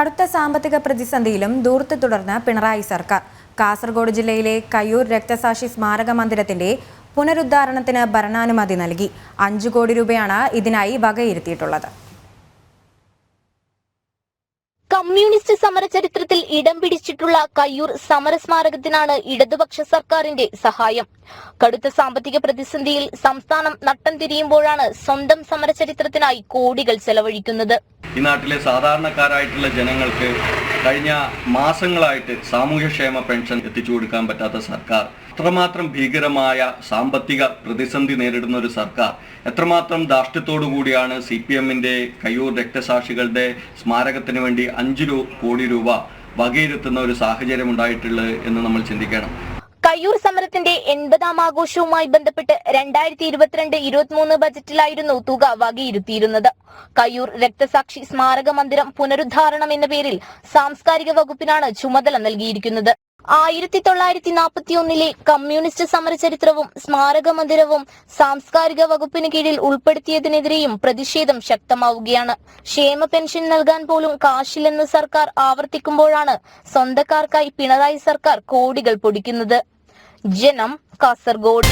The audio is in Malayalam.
കടുത്ത സാമ്പത്തിക പ്രതിസന്ധിയിലും ദൂർത്ത് തുടർന്ന് പിണറായി സർക്കാർ. കാസർഗോഡ് ജില്ലയിലെ കയ്യൂർ രക്തസാക്ഷി സ്മാരക മന്ദിരത്തിന്റെ പുനരുദ്ധാരണത്തിന് ഭരണാനുമതി നൽകി. അഞ്ചു കോടി രൂപയാണ് ഇതിനായി വകയിരുത്തിയിട്ടുള്ളത്. കമ്മ്യൂണിസ്റ്റ് സമര ചരിത്രത്തിൽ ഇടം പിടിച്ചിട്ടുള്ള കയ്യൂർ സമരസ്മാരകത്തിനാണ് ഇടതുപക്ഷ സർക്കാരിന്റെ സഹായം. കടുത്ത സാമ്പത്തിക പ്രതിസന്ധിയിൽ സംസ്ഥാനം നട്ടം തിരിയുമ്പോഴാണ് സ്വന്തം സമരചരിത്രത്തിനായി കോടികൾ ചെലവഴിക്കുന്നത്. ഈ നാട്ടിലെ സാധാരണക്കാരായിട്ടുള്ള ജനങ്ങൾക്ക് കഴിഞ്ഞ മാസങ്ങളായിട്ട് സാമൂഹ്യക്ഷേമ പെൻഷൻ എത്തിച്ചു കൊടുക്കാൻ പറ്റാത്ത സർക്കാർ എത്രമാത്രം ഭീകരമായ സാമ്പത്തിക പ്രതിസന്ധി നേരിടുന്ന ഒരു സർക്കാർ എത്രമാത്രം ധാർഷ്ട്യത്തോടു കൂടിയാണ് സി പി എമ്മിന്റെ കയ്യൂർ രക്തസാക്ഷികളുടെ സ്മാരകത്തിന് വേണ്ടി അഞ്ചു കോടി രൂപ വകയിരുത്തുന്ന ഒരു സാഹചര്യം ഉണ്ടായിട്ടുള്ളത് എന്ന് നമ്മൾ ചിന്തിക്കണം. കയ്യൂർ സമരത്തിന്റെ എൺപതാം ആഘോഷവുമായി ബന്ധപ്പെട്ട് രണ്ടായിരത്തി ഇരുപത്തിരണ്ട് ഇരുപത്തിമൂന്ന് ബജറ്റിലായിരുന്നു തുക വകയിരുത്തിയിരുന്നത്. കയ്യൂർ രക്തസാക്ഷി സ്മാരക മന്ദിരം പുനരുദ്ധാരണം എന്ന പേരിൽ സാംസ്കാരിക വകുപ്പിനാണ് ചുമതല നൽകിയിരിക്കുന്നത്. ആയിരത്തി തൊള്ളായിരത്തി നാൽപ്പത്തി ഒന്നിലെ കമ്മ്യൂണിസ്റ്റ് സമരചരിത്രവും സ്മാരക മന്ദിരവും സാംസ്കാരിക വകുപ്പിന് കീഴിൽ ഉൾപ്പെടുത്തിയതിനെതിരെയും പ്രതിഷേധം ശക്തമാവുകയാണ്. ക്ഷേമ പെൻഷൻ നൽകാൻ പോലും കാശില്ലെന്ന് സർക്കാർ ആവർത്തിക്കുമ്പോഴാണ് സ്വന്തക്കാർക്കായി പിണറായി സർക്കാർ കോടികൾ പൊടിക്കുന്നത്. ജനം കാസർഗോഡ്